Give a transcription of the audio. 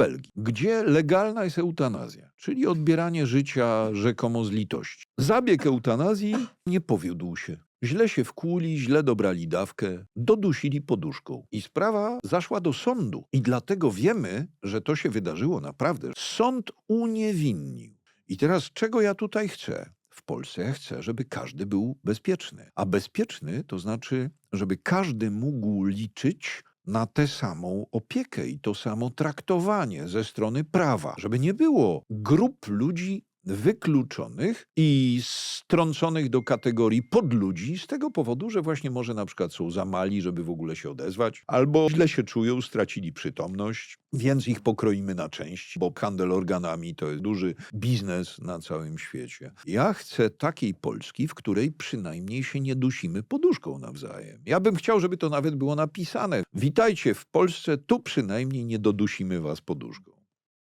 Belgii, gdzie legalna jest eutanazja, czyli odbieranie życia rzekomo z litości. Zabieg eutanazji nie powiódł się. Źle się wkłuli, źle dobrali dawkę, dodusili poduszką. I sprawa zaszła do sądu. I dlatego wiemy, że to się wydarzyło naprawdę. Sąd uniewinnił. I teraz czego ja tutaj chcę? W Polsce chcę, żeby każdy był bezpieczny. A bezpieczny to znaczy, żeby każdy mógł liczyć na tę samą opiekę i to samo traktowanie ze strony prawa, żeby nie było grup ludzi wykluczonych i strąconych do kategorii podludzi z tego powodu, że właśnie może na przykład są za mali, żeby w ogóle się odezwać, albo źle się czują, stracili przytomność, więc ich pokroimy na części, bo handel organami to jest duży biznes na całym świecie. Ja chcę takiej Polski, w której przynajmniej się nie dusimy poduszką nawzajem. Ja bym chciał, żeby to nawet było napisane. Witajcie w Polsce, tu przynajmniej nie dodusimy was poduszką.